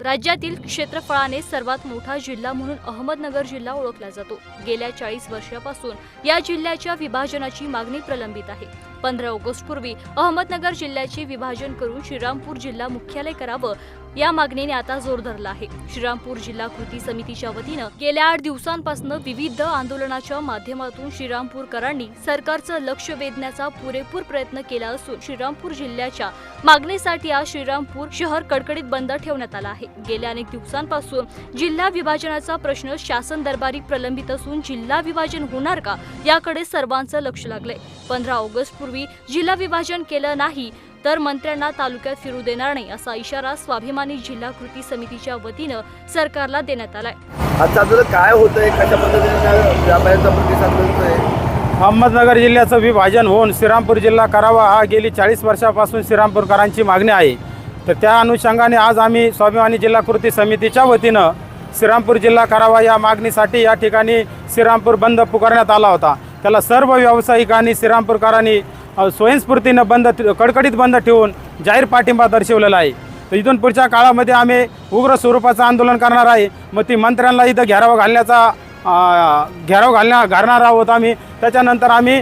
राज्यातील क्षेत्रफळाने सर्वात मोठा जिल्हा म्हणून अहमदनगर जिल्हा ओळखला जातो. गेल्या चाळीस वर्षापासून या जिल्ह्याच्या विभाजनाची मागणी प्रलंबित आहे. पंधरा ऑगस्ट पूर्वी अहमदनगर जिल्ह्याचे विभाजन करून श्रीरामपूर जिल्हा मुख्यालय करावं या मागणीने आता जोर धरला आहे. श्रीरामपूर जिल्हा कृती समितीच्या वतीनं गेल्या आठ दिवसांपासून विविध आंदोलनाच्या माध्यमातून श्रीरामपूरकरांनी सरकारचं लक्ष वेधण्याचा पुरेपूर प्रयत्न केला असून श्रीरामपूर जिल्ह्याच्या मागणीसाठी आज श्रीरामपूर शहर कडकडीत बंद ठेवण्यात आला आहे. गेल्या अनेक दिवसांपासून जिल्हा विभाजनाचा प्रश्न शासन दरबारी प्रलंबित असून जिल्हा विभाजन होणार का याकडे सर्वांचं लक्ष लागलंय. पंधरा ऑगस्ट पूर्वी जिल्हा विभाजन केलं नाही तर मंत्र्यांना तालुक्यात फिरू देणार नाही असा इशारा स्वाभिमानी जिल्हा कृती समितीच्या वतीनं सरकारला देण्यात आलाय. आता आपल्याला काय होतंय कशा पद्धतीने व्यापाऱ्यांचा प्रतिसाद मिळतोय? अहमदनगर जिल्ह्याचं विभाजन होऊन श्रीरामपूर जिल्हा करावा हा गेली चाळीस वर्षापासून श्रीरामपूरकरांची मागणी आहे. तर त्या अनुषंगाने आज आम्ही स्वाभिमानी जिल्हा कृती समितीच्या वतीनं श्रीरामपूर जिल्हा करावा या मागणीसाठी या ठिकाणी श्रीरामपूर बंद पुकारण्यात आला होता. त्याला सर्व व्यावसायिक आणि श्रीरामपूरकरांनी स्वयंस्फूर्तीनं बंद कडकडीत बंद ठेवून जाहीर पाठिंबा दर्शवलेला आहे. तर इथून पुढच्या काळामध्ये आम्ही उग्र स्वरूपाचं आंदोलन करणार आहे. मग ती मंत्र्यांना इथं घेराव घालण्याचा घेराव घालण्या घालणार आहोत आम्ही. त्याच्यानंतर आम्ही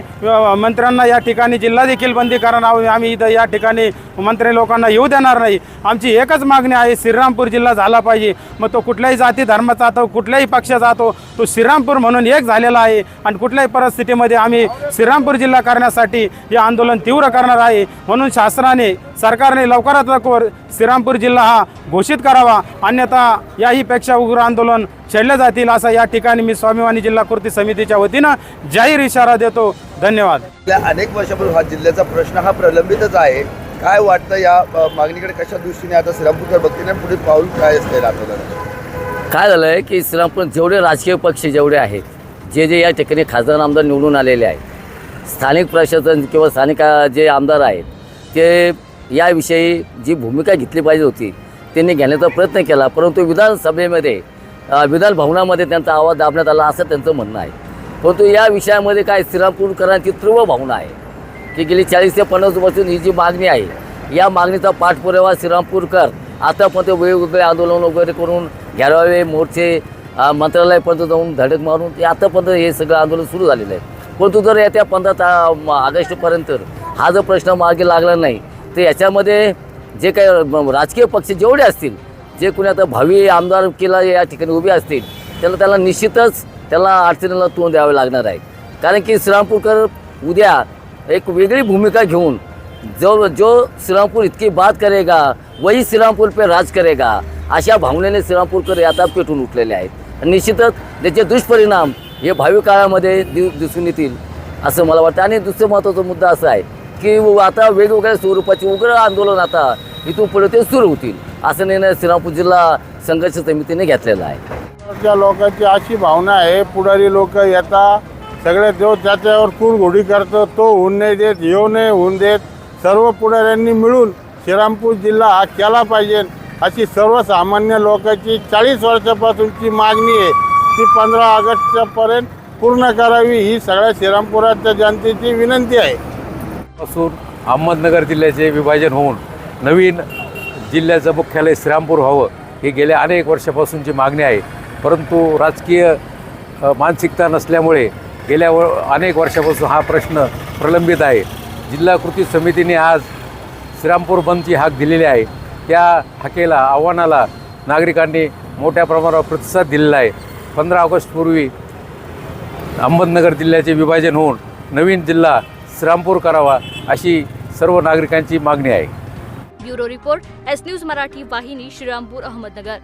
मंत्र्यांना या ठिकाणी जिल्हा देखील बंदी करणार आहोत. आम्ही इथं या ठिकाणी मंत्री लोकांना येऊ देणार नाही. आमची एकच मागणी आहे श्रीरामपूर जिल्हा झाला पाहिजे. मग तो कुठल्याही जाती धर्माचा तो कुठल्याही पक्षाचा तो तो श्रीरामपूर म्हणून एक झालेला आहे. आणि कुठल्याही परिस्थितीमध्ये आम्ही श्रीरामपूर जिल्हा करण्यासाठी हे आंदोलन तीव्र करणार आहे. म्हणून शासनाने सरकारने लवकरात लवकर श्रीरामपूर जिल्हा हा घोषित करावा. अन्यथा याहीपेक्षा उग्र आंदोलन छेडले जातील असा या ठिकाणी मी स्वाभिमानी जिल्हा कृती समितीच्या वतीनं जाहीर इशारा देतो. धन्यवाद. गेल्या अनेक वर्षापासून हा जिल्ह्याचा प्रश्न हा प्रलंबितच आहे. काय वाटतं या मागणीकडे कशा दृष्टीने आता श्रीरामपूरकर बघतील आणि पुढे पाऊल काय असेल आंदोलन काय झालं आहे की श्रीरामपूर जेवढे राजकीय पक्ष जेवढे आहेत जे जे या ठिकाणी खासदार आमदार निवडून आलेले आहेत स्थानिक प्रशासन किंवा स्थानिक जे आमदार आहेत ते याविषयी जी भूमिका घेतली पाहिजे होती त्यांनी घेण्याचा प्रयत्न केला. परंतु विधानसभेमध्ये विधान भवनामध्ये त्यांचा आवाज दाबण्यात आला असं त्यांचं म्हणणं आहे. परंतु या विषयामध्ये काय श्रीरामपूरकरांची तीव्र भावना आहे की गेली चाळीस ते पन्नास वर्षून ही जी मागणी आहे या मागणीचा पाठपुरावा श्रीरामपूरकर आतापर्यंत वेगवेगळे आंदोलन वगैरे करून घ्यारावे मोर्चे मंत्रालयापर्यंत जाऊन धडक मारून ते आतापर्यंत हे सगळं आंदोलन सुरू झालेलं आहे. परंतु जर येत्या पंधरा ता ऑगस्टपर्यंत हा जर प्रश्न मार्गी लागला नाही तर याच्यामध्ये जे काही राजकीय पक्ष जेवढे असतील जे कोणी आता भावी आमदार केला या ठिकाणी उभे असतील त्याला त्याला निश्चितच त्याला अडचणीला तोंड द्यावे लागणार आहे. कारण की श्रीरामपूरकर उद्या एक वेगळी भूमिका घेऊन जो जो श्रीरामपूर इतकी बात करेगा वही श्रीरामपूर पे राज करेगा अशा भावनेने श्रीरामपूरकर आता पेटून उठलेले आहेत. आणि निश्चितच त्याचे दुष्परिणाम हे भावी काळामध्ये दि दिसून येतील असं मला वाटतं. आणि दुसरं महत्त्वाचा मुद्दा असा आहे की आता वेगवेगळ्या स्वरूपाचे उग्र आंदोलन आता इथून पुढे ते सुरू होतील. असं निर्णय श्रीरामपूर जिल्हा संघर्ष समितीने घेतलेला आहे. त्या लोकांची अशी भावना आहे पुढारी लोक येतात सगळे जो त्याच्यावर कुरघोडी करतो तो होऊन नाही देत येऊ नाही होऊन देत. सर्व पुढाऱ्यांनी मिळून श्रीरामपूर जिल्हा हा केला पाहिजे अशी सर्वसामान्य लोकांची चाळीस वर्षापासूनची मागणी आहे. ती पंधरा ऑगस्टपर्यंत पूर्ण करावी ही सगळ्या श्रीरामपुराच्या जनतेची विनंती आहे. पासून अहमदनगर जिल्ह्याचे विभाजन होऊन नवीन जिल्ह्याचं मुख्यालय श्रीरामपूर व्हावं ही गेल्या अनेक वर्षापासूनची मागणी आहे. परंतु राजकीय मानसिकता नसल्यामुळे गेल्या व अनेक वर्षापासून हा प्रश्न प्रलंबित आहे. जिल्हा कृती समितीने आज श्रीरामपूर बंदची हाक दिलेली आहे. त्या हाकेला आव्हानाला नागरिकांनी मोठ्या प्रमाणावर प्रतिसाद दिलेला आहे. पंधरा ऑगस्टपूर्वी अहमदनगर जिल्ह्याचे विभाजन होऊन नवीन जिल्हा श्रीरामपूर करावा अशी सर्व नागरिकांची मागणी आहे. Bureau report S news Marathi वाहिनी श्रीरामपूर अहमदनगर.